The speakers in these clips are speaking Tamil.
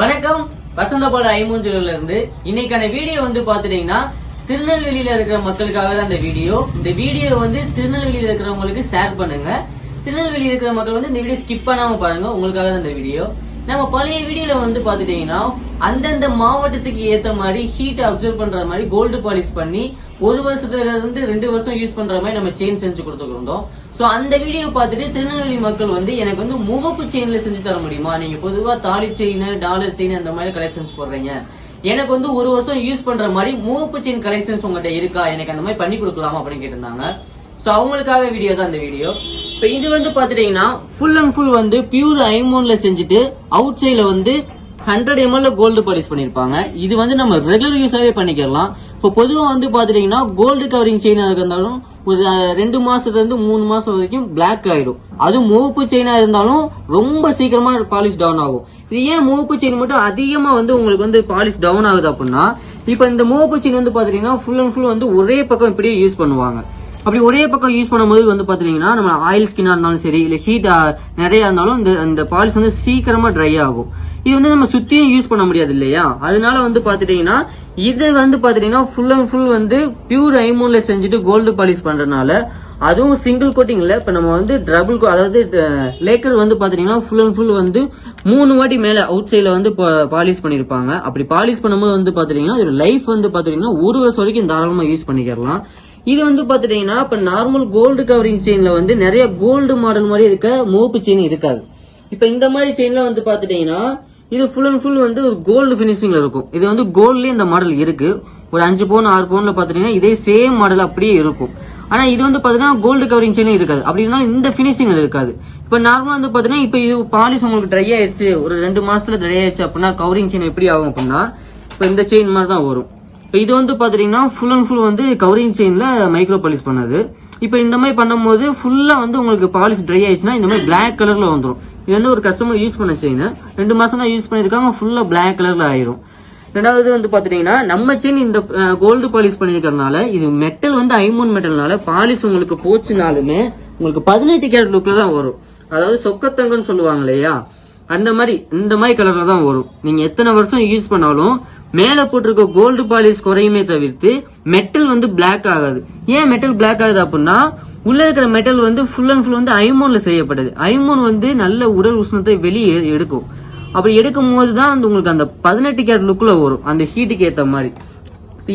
வணக்கம். வசந்தபால ஐமூஞ்சூர்ல இருந்து இன்னைக்கான வீடியோ வந்து பாத்துட்டீங்கன்னா திருநெல்வேலியில இருக்கிற மக்களுக்காக தான் இந்த வீடியோ. இந்த வீடியோ வந்து திருநெல்வேலியில இருக்கிறவங்களுக்கு ஷேர் பண்ணுங்க. திருநெல்வேலியில் இருக்கிற மக்கள் வந்து இந்த வீடியோ ஸ்கிப் பண்ணாம பாருங்க. உங்களுக்காக தான் இந்த வீடியோ. நம்ம பழைய வீடியோல வந்து பாத்துட்டீங்கன்னா அந்தந்த மாவட்டத்துக்கு ஏத்த மாதிரி ஹீட் அப்சர்வ் பண்ற மாதிரி கோல்டு பாலிஷ் பண்ணி ஒரு வருஷத்துல இருந்து ரெண்டு வருஷம் யூஸ் பண்ற மாதிரி நம்ம செயின் செஞ்சு கொடுத்துருந்தோம் சோ அந்த வீடியோ பார்த்துட்டு திருநெல்வேலி மக்கள் வந்து எனக்கு வந்து முகப்பு செயின்ல செஞ்சு தர முடியுமா? நீங்க பொதுவா தாலி செயின் டாலர் செயின் அந்த மாதிரி கலெக்ஷன்ஸ் போடுறீங்க. எனக்கு வந்து ஒரு வருஷம் யூஸ் பண்ற மாதிரி முகப்பு செயின் கலெக்ஷன்ஸ் உங்ககிட்ட இருக்கா? எனக்கு அந்த மாதிரி பண்ணி கொடுக்கலாமா அப்படின்னு கேட்டிருந்தாங்க. ஸோ அவங்களுக்காக வீடியோ தான் இந்த வீடியோ இப்போ இது வந்து பார்த்துட்டிங்கன்னா ஃபுல் அண்ட் ஃபுல் வந்து பியூர் ஐமோன்ல செஞ்சுட்டு அவுட் சைடில் வந்து ஹண்ட்ரட் எம்எல்ல கோல்டு பாலிஷ் பண்ணியிருப்பாங்க இது வந்து நம்ம ரெகுலர் யூஸாகவே பண்ணிக்கலாம். இப்போ பொதுவாக வந்து பார்த்துட்டிங்கன்னா கோல்டு கவரிங் செயினாக இருந்தாலும் ஒரு ரெண்டு மாதத்துலேருந்து மூணு மாதம் வரைக்கும் பிளாக் ஆகிடும் அதுவும் முகப்பு செயினாக இருந்தாலும் ரொம்ப சீக்கிரமாக பாலிஷ் டவுன் ஆகும். இது ஏன் முகப்பு செயின் மட்டும் அதிகமாக வந்து உங்களுக்கு வந்து பாலிஷ் டவுன் ஆகுது அப்படின்னா இப்போ இந்த முகப்பு செயின் வந்து பார்த்தீங்கன்னா ஃபுல் அண்ட் ஃபுல் வந்து ஒரே பக்கம் இப்படியே யூஸ் பண்ணுவாங்க. அப்படி ஒரே பக்கம் யூஸ் பண்ணும்போது வந்து பாத்தீங்கன்னா நம்ம ஆயில் ஸ்கின்னா இருந்தாலும் சரி இல்ல ஹீட் நிறைய இருந்தாலும் இந்த இந்த பாலிஷ் வந்து சீக்கிரமா ட்ரை ஆகும். இது வந்து நம்ம சுத்தியும் யூஸ் பண்ண முடியாது இல்லையா? அதனால வந்து பாத்துட்டீங்கன்னா இது வந்து பாத்தீங்கன்னா ஃபுல் அண்ட் ஃபுல் வந்து பியூர் ஐமோன்ல செஞ்சுட்டு கோல்டு பாலிஷ் பண்றதுனால அதுவும் சிங்கிள் கோட்டிங்ல இப்ப நம்ம வந்து டபுள் அதாவது லேக்கர் வந்து பாத்தீங்கன்னா ஃபுல் அண்ட் ஃபுல் வந்து மூணு வாட்டி மேல அவுட் சைட்ல வந்து பாலிஷ் பண்ணிருப்பாங்க. அப்படி பாலிஷ் பண்ணும்போது வந்து பாத்தீங்கன்னா இதோட லைஃப் வந்து பாத்தீங்கன்னா ஒரு வருஷம் வரைக்கும் தாராளமா யூஸ் பண்ணிக்கலாம். இது வந்து பாத்துட்டீங்கன்னா இப்ப நார்மல் கோல்டு கவரிங் செயின்ல வந்து நிறைய கோல்டு மாடல் மாதிரி இருக்க மோப்பு செயின் இருக்காது. இப்ப இந்த மாதிரி செயின்ல வந்து பாத்துட்டீங்கன்னா இது ஃபுல் அண்ட் ஃபுல் வந்து ஒரு கோல்டு பினிஷிங்ல இருக்கும். இது வந்து கோல்ட்லயே இந்த மாடல் இருக்கு. ஒரு அஞ்சு பவுன் ஆறு பவுன்ல பாத்துட்டீங்கன்னா இதே சேம் மாடல் அப்படியே இருக்கும். ஆனா இது வந்து பாத்தீங்கன்னா கோல்டு கவரிங் செயினே இருக்காது. அப்படி இருந்தாலும் இந்த பினிஷிங் இருக்காது. இப்ப நார்மலா வந்து பாத்தீங்கன்னா இப்ப இது பாலிஷ் உங்களுக்கு ட்ரை ஆயிடுச்சு. ஒரு ரெண்டு மாசத்துல ட்ரை ஆயிடுச்சு அப்படின்னா கவரிங் செயின் எப்படி ஆகும் அப்படின்னா இப்ப இந்த செயின் மாதிரி தான் வரும். இப்போ இது வந்து பார்த்தீங்கன்னா ஃபுல் அண்ட் ஃபுல் வந்து கவரிங் செயினில் மைக்ரோ பாலிஷ் பண்ணது. இப்போ இந்த மாதிரி பண்ணும்போது ஃபுல்லாக வந்து உங்களுக்கு பாலிஷ் ட்ரை ஆயிடுச்சுன்னா இந்த மாதிரி பிளாக் கலரில் வந்துடும் இது வந்து ஒரு கஸ்டமர் யூஸ் பண்ண செயின் ரெண்டு மாதம் தான் யூஸ் பண்ணியிருக்காங்க ஃபுல்லாக பிளாக் கலரில் ஆயிரும். ரெண்டாவது வந்து பார்த்துட்டிங்கன்னா நம்ம செயின் இந்த கோல்டு பாலிஷ் பண்ணிருக்கறதுனால இது மெட்டல் வந்து ஐமோன் மெட்டல்னால பாலிஷ் உங்களுக்கு போச்சுனாலுமே உங்களுக்கு பதினெட்டு கேரட் லுக்கில் தான் வரும். அதாவது சொக்கத்தங்கன்னு சொல்லுவாங்க இல்லையா? அந்த மாதிரி இந்த மாதிரி கலர்ல தான் வரும். நீங்க எத்தனை வருஷம் யூஸ் பண்ணாலும் மேல போட்டிருக்க கோல்டு பாலிஷ் குறையுமே தவிர்த்து மெட்டல் வந்து பிளாக் ஆகாது. ஏன் மெட்டல் பிளாக் ஆகுது அப்படின்னா உள்ள இருக்கிற மெட்டல் வந்து ஃபுல் அண்ட் ஃபுல் வந்து ஐமோன்ல செய்யப்பட்டது ஐமோன் வந்து நல்ல உடல் உஷ்ணத்தை வெளியே எடுக்கும். அப்படி எடுக்கும் போது தான் வந்து உங்களுக்கு அந்த பதினெட்டு கேரட் லுக்ல வரும். அந்த ஹீட்டுக்கு ஏற்ற மாதிரி.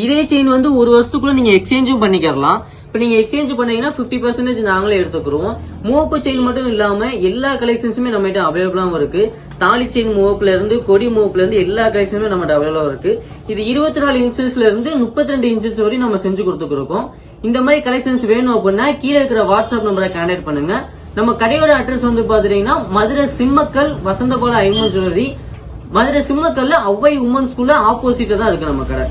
இதே செயின் வந்து ஒரு வருஷத்துக்குள்ள நீங்க எக்ஸ்சேஞ்சும் பண்ணிக்கலாம். இப்போ நீங்கள் எக்ஸ்சேஞ்ச் பண்ணீங்கன்னா 50% பர்சன்டேஜ் நாங்களே எடுத்துக்கிறோம். மூவப்பு செயின் மட்டும் இல்லாமல் எல்லா கலெக்ஷன்ஸுமே நம்மகிட்ட அவைலபிளாகவும் இருக்கு. தாலி செயின் மூவப்புல இருந்து கொடி மூவப்புல இருந்து எல்லா கலெக்ஷனுமே நம்ம அவைலபிளாக இருக்கு. இது இருபத்தி நாலு இன்ச்சஸ்ல இருந்து முப்பத்தி ரெண்டு இன்ச்சஸ் வரையும் நம்ம செஞ்சு கொடுத்துருக்கோம் இந்த மாதிரி கலெக்ஷன்ஸ் வேணும் அப்படின்னா கீழே இருக்கிற வாட்ஸ்அப் நம்பரை கான்டாக்ட் பண்ணுங்க. நம்ம கடையோட அட்ரஸ் வந்து பாத்துட்டீங்கன்னா மதுரை சிம்மக்கல் வசந்தபால ஐமன் ஜுவல்லரி மதுரை சிம்மக்கல்ல ஒவ்வை உமன் ஸ்கூல்ல ஆப்போசிட்ல தான் இருக்கு நம்ம கடை.